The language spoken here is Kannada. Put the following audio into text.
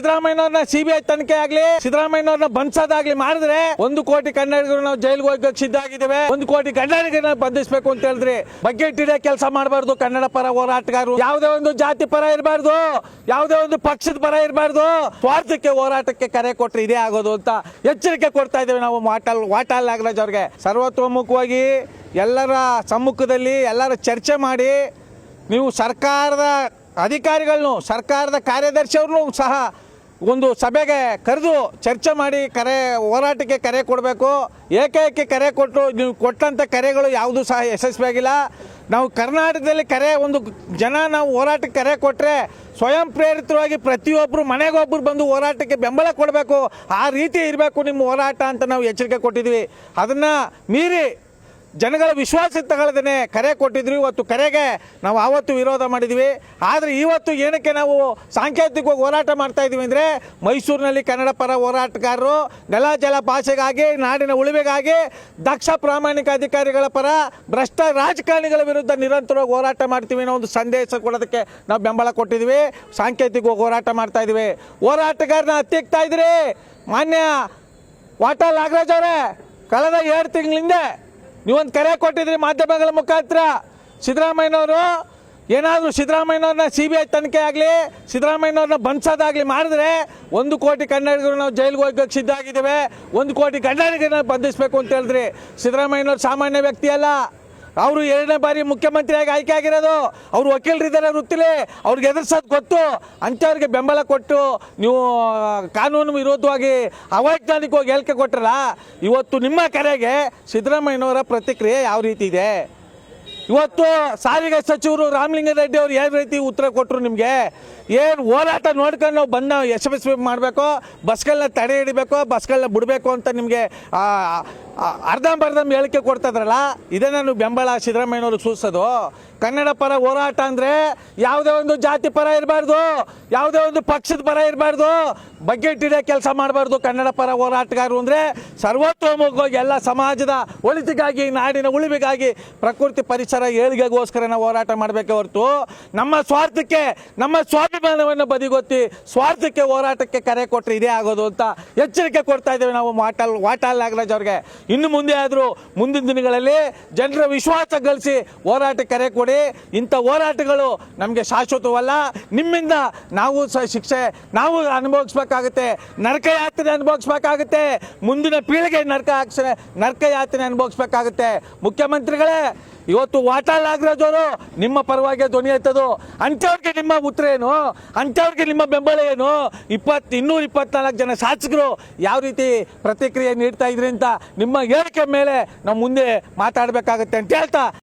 ಸಿದ್ದರಾಮಯ್ಯನವ್ರನ್ನ ಸಿಬಿಐ ತನಿಖೆ ಆಗ್ಲಿ, ಸಿದ್ದರಾಮಯ್ಯನವ್ರನ್ನ ಬಂಧಿಸೋದಾಗ್ಲಿ ಮಾಡಿದ್ರೆ ಒಂದು ಕೋಟಿ ಕನ್ನಡಿಗರು ನಾವು ಜೈಲಿಗೆ ಹೋಗಕ್ಕೆ ಸಿದ್ಧ ಆಗಿದ್ದೇವೆ. ಒಂದು ಕೋಟಿ ಕನ್ನಡಿಗರನ್ನ ಬಂಧಿಸಬೇಕು ಅಂತ ಹೇಳಿದ್ರಿ. ಬಗ್ಗೆ ಹಿಡಿಯೋ ಕೆಲಸ ಮಾಡಬಾರ್ದು ಕನ್ನಡ ಪರ ಹೋರಾಟಗಾರರು. ಯಾವುದೇ ಒಂದು ಜಾತಿ ಪರ ಇರಬಾರ್ದು. ಯಾವುದೇ ಒಂದು ಪಕ್ಷದ ಪರ ಇರಬಾರ್ದು. ಸ್ವಾರ್ಥಕ್ಕೆ ಹೋರಾಟಕ್ಕೆ ಕರೆ ಕೊಟ್ಟರೆ ಇದೇ ಆಗೋದು ಅಂತ ಎಚ್ಚರಿಕೆ ಕೊಡ್ತಾ ಇದ್ದೇವೆ ನಾವು ವಾಟಾಲ್ ವಾಟಾಲ್ ನಾಗರಾಜ್ ಅವ್ರಿಗೆ. ಸರ್ವತೋಮುಖವಾಗಿ ಎಲ್ಲರ ಸಮ್ಮುಖದಲ್ಲಿ ಎಲ್ಲರ ಚರ್ಚೆ ಮಾಡಿ ನೀವು ಸರ್ಕಾರದ ಅಧಿಕಾರಿಗಳನ್ನು ಸರ್ಕಾರದ ಕಾರ್ಯದರ್ಶಿಯವ್ರನ್ನೂ ಸಹ ಒಂದು ಸಭೆಗೆ ಕರೆದು ಚರ್ಚೆ ಮಾಡಿ ಕರೆ, ಹೋರಾಟಕ್ಕೆ ಕರೆ ಕೊಡಬೇಕು. ಏಕೈಕಿ ಕರೆ ಕೊಟ್ಟು ನೀವು ಕೊಟ್ಟಂಥ ಕರೆಗಳು ಯಾವುದೂ ಸಹ ಯಶಸ್ವಿಯಾಗಿಲ್ಲ. ನಾವು ಕರ್ನಾಟಕದಲ್ಲಿ ಕರೆ, ಒಂದು ಜನ ನಾವು ಹೋರಾಟಕ್ಕೆ ಕರೆ ಕೊಟ್ಟರೆ ಸ್ವಯಂ ಪ್ರೇರಿತವಾಗಿ ಪ್ರತಿಯೊಬ್ಬರು ಮನೆಗೊಬ್ಬರು ಬಂದು ಹೋರಾಟಕ್ಕೆ ಬೆಂಬಲ ಕೊಡಬೇಕು. ಆ ರೀತಿ ಇರಬೇಕು ನಿಮ್ಮ ಹೋರಾಟ ಅಂತ ನಾವು ಎಚ್ಚರಿಕೆ ಕೊಟ್ಟಿದ್ವಿ ಅದನ್ನು ಮೀರಿ ಜನಗಳ ವಿಶ್ವಾಸ ತಗೊಳ್ಳದೇ ಕರೆ ಕೊಟ್ಟಿದ್ರು. ಇವತ್ತು ಕರೆಗೆ ನಾವು ಆವತ್ತು ವಿರೋಧ ಮಾಡಿದ್ವಿ. ಆದರೆ ಇವತ್ತು ಏನಕ್ಕೆ ನಾವು ಸಾಂಕೇತಿಕವಾಗಿ ಹೋರಾಟ ಮಾಡ್ತಾ ಇದ್ದೀವಿ ಅಂದರೆ ಮೈಸೂರಿನಲ್ಲಿ ಕನ್ನಡ ಪರ ಹೋರಾಟಗಾರರು ನೆಲ, ಜಲ ಭಾಷೆಗಾಗಿ ನಾಡಿನ ಉಳಿವೆಗಾಗಿ, ದಕ್ಷ ಪ್ರಾಮಾಣಿಕ ಅಧಿಕಾರಿಗಳ ಪರ ಭ್ರಷ್ಟ ರಾಜಕಾರಣಿಗಳ ವಿರುದ್ಧ ನಿರಂತರವಾಗಿ ಹೋರಾಟ ಮಾಡ್ತೀವಿ ಅನ್ನೋ ಒಂದು ಸಂದೇಶ ಕೊಡೋದಕ್ಕೆ ನಾವು ಬೆಂಬಲ ಕೊಟ್ಟಿದ್ವಿ. ಸಾಂಕೇತಿಕವಾಗಿ ಹೋರಾಟ ಮಾಡ್ತಾ ಇದ್ದೀವಿ ಹೋರಾಟಗಾರನ ಹತ್ತಿಕ್ತಾ ಇದ್ರಿ ಮಾನ್ಯ ವಾಟಾ ನಾಗರಾಜ್ ಅವರೇ, ಕಳೆದ ಎರಡು ತಿಂಗಳಿಂದ ನೀವೊಂದು ಕರೆ ಕೊಟ್ಟಿದ್ರಿ ಮಾಧ್ಯಮಗಳ ಮುಖಾಂತರ. ಸಿದ್ದರಾಮಯ್ಯನವರು ಏನಾದರೂ ಸಿದ್ದರಾಮಯ್ಯನವ್ರನ್ನ ಸಿ ಬಿ ಐ ತನಿಖೆ ಆಗಲಿ, ಸಿದ್ದರಾಮಯ್ಯನವ್ರನ್ನ ಬಂಧಿಸೋದಾಗಲಿ ಮಾಡಿದ್ರೆ ಒಂದು ಕೋಟಿ ಕನ್ನಡಿಗರು ನಾವು ಜೈಲಿಗೆ ಹೋಗಕ್ಕೆ ಸಿದ್ಧ ಆಗಿದ್ದೇವೆ. ಒಂದು ಕೋಟಿ ಕನ್ನಡಿಗರನ್ನ ಬಂಧಿಸಬೇಕು ಅಂತ ಹೇಳಿದ್ರಿ. ಸಿದ್ದರಾಮಯ್ಯನವ್ರು ಸಾಮಾನ್ಯ ವ್ಯಕ್ತಿ ಅಲ್ಲ. ಅವರು ಎರಡನೇ ಬಾರಿ ಮುಖ್ಯಮಂತ್ರಿಯಾಗಿ ಆಯ್ಕೆ ಆಗಿರೋದು. ಅವರು ವಕೀಲರಿದ್ದಾರೆ ವೃತ್ತಿಲಿ, ಅವ್ರಿಗೆ ಎದುರಿಸೋದು ಗೊತ್ತು. ಅಂಥವ್ರಿಗೆ ಬೆಂಬಲ ಕೊಟ್ಟು ನೀವು ಕಾನೂನು ವಿರೋಧವಾಗಿ ಅವೈಜ್ಞಾನಿಕವಾಗಿ ಹೇಳಿಕೆ ಕೊಟ್ಟರಲ್ಲ ಇವತ್ತು ನಿಮ್ಮ ಕರೆಗೆ ಸಿದ್ದರಾಮಯ್ಯನವರ ಪ್ರತಿಕ್ರಿಯೆ ಯಾವ ರೀತಿ ಇದೆ? ಇವತ್ತು ಸಾರಿಗೆ ಸಚಿವರು ರಾಮಲಿಂಗಾರೆಡ್ಡಿ ಅವರು ಯಾವ ರೀತಿ ಉತ್ತರ ಕೊಟ್ಟರು ನಿಮಗೆ. ಏನು ಹೋರಾಟ ನೋಡ್ಕೊಂಡು ನಾವು ಬಂದು ನಾವು ಯಶಸ್ವಿ ಮಾಡಬೇಕು ಬಸ್ಗಳನ್ನ ತಡೆ ಹಿಡಿಬೇಕು ಬಸ್ಗಳನ್ನ ಬಿಡಬೇಕು ಅಂತ ನಿಮಗೆ ಅರ್ಧಂಬರ್ಧಂ ಹೇಳಿಕೆ ಕೊಡ್ತಾಯಿದ್ರಲ್ಲ ಇದೇ ನಾನು ಬೆಂಬಲ ಸಿದ್ದರಾಮಯ್ಯನವ್ರಿಗೆ ಸೂಚಿಸೋದು. ಕನ್ನಡ ಪರ ಹೋರಾಟ ಅಂದರೆ ಯಾವುದೇ ಒಂದು ಜಾತಿ ಪರ ಇರಬಾರ್ದು, ಯಾವುದೇ ಒಂದು ಪಕ್ಷದ ಪರ ಇರಬಾರ್ದು ಬಗ್ಗೆ ಹಿಡಿಯೋ ಕೆಲಸ ಮಾಡಬಾರ್ದು ಕನ್ನಡ ಪರ ಹೋರಾಟಗಾರರು ಅಂದರೆ ಸರ್ವತೋಮುಖವಾಗಿ ಎಲ್ಲ ಸಮಾಜದ ಒಳಿತಿಗಾಗಿ, ನಾಡಿನ ಉಳಿವಿಗಾಗಿ ಪ್ರಕೃತಿ ಪರಿಸರ ಏಳಿಗೆಗೋಸ್ಕರ ನಾವು ಹೋರಾಟ ಮಾಡಬೇಕೇ ಹೊರತು, ನಮ್ಮ ಸ್ವಾರ್ಥಕ್ಕೆ, ನಮ್ಮ ಸ್ವಾಭಿಮಾನವನ್ನು ಬದಿಗೊತ್ತಿ ಸ್ವಾರ್ಥಕ್ಕೆ ಹೋರಾಟಕ್ಕೆ ಕರೆ ಕೊಟ್ಟರೆ ಇದೇ ಆಗೋದು ಅಂತ ಎಚ್ಚರಿಕೆ ಕೊಡ್ತಾ ಇದ್ದೇವೆ ನಾವು ವಾಟಲ್ ವಾಟಾಲ್ ನಾಗರಾಜ್ ಅವ್ರಿಗೆ. ಇನ್ನು ಮುಂದೆ ಆದರೂ ಮುಂದಿನ ದಿನಗಳಲ್ಲಿ ಜನರ ವಿಶ್ವಾಸ ಗಳಿಸಿ ಹೋರಾಟ ಕರೆ ಕೊಡಿ. ಇಂಥ ಹೋರಾಟಗಳು ನಮಗೆ ಶಾಶ್ವತವಲ್ಲ. ನಿಮ್ಮಿಂದ ನಾವು ಸಹ ಶಿಕ್ಷೆ ನಾವು ಅನುಭವಿಸ್ಬೇಕಾಗುತ್ತೆ. ನರಕ ಯಾತ್ರೆ ಅನುಭವಿಸ್ಬೇಕಾಗುತ್ತೆ. ಮುಂದಿನ ಪೀಳಿಗೆ ನರಕ ನರಕ ಯಾತ್ರೆ ಅನುಭವಿಸ್ಬೇಕಾಗುತ್ತೆ. ಮುಖ್ಯಮಂತ್ರಿಗಳೇ ಇವತ್ತು ವಾಟಾಳ್ ನಾಗರಾಜ್ ಅವರು ನಿಮ್ಮ ಪರವಾಗಿ ಧ್ವನಿ ಎತ್ತದು, ಅಂಥವ್ರಿಗೆ ನಿಮ್ಮ ಉತ್ತರ ಏನು? ಅಂಥವ್ರಿಗೆ ನಿಮ್ಮ ಬೆಂಬಲ ಏನು? ಇಪ್ಪತ್ತು, ಇನ್ನೂರ ಇಪ್ಪತ್ನಾಲ್ಕು ಜನ ಶಾಸಕರು ಯಾವ ರೀತಿ ಪ್ರತಿಕ್ರಿಯೆ ನೀಡ್ತಾ ಇದ್ರಿ ಅಂತ ನಿಮ್ಮ ಹೇಳಿಕೆ ಮೇಲೆ ನಾವು ಮುಂದೆ ಮಾತಾಡಬೇಕಾಗುತ್ತೆ ಅಂತ ಹೇಳ್ತಾ